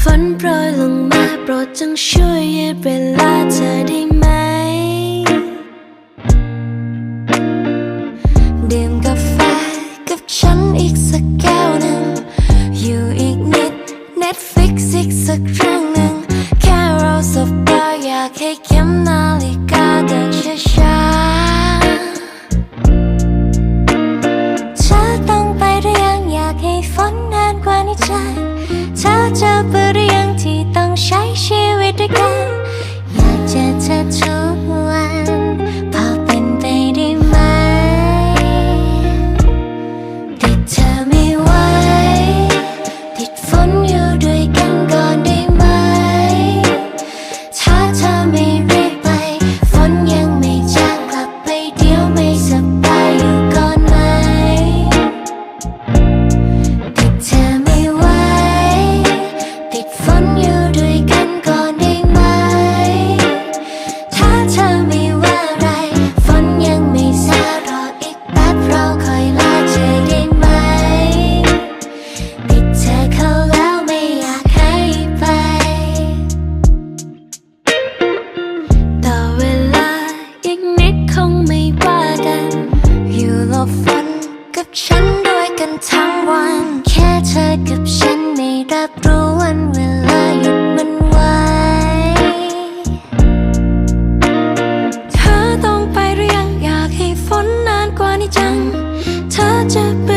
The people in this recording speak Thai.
ฝนโปรยลงมาโปรดจงช่วยยืดเวลาเธอได้ไหม ดื่มกาแฟกับฉันอีกสักแก้วหนึ่ง อยู่อีกนิด Netflix อีกสักครั้งหนึ่ง แค่เราสบตาอยากให้เข้มนาฬิกาเดินช้าๆเธอต้องไปหรือยังอยากให้ฝนนานกว่านี้ใจ catch จัง เธอจะเป็น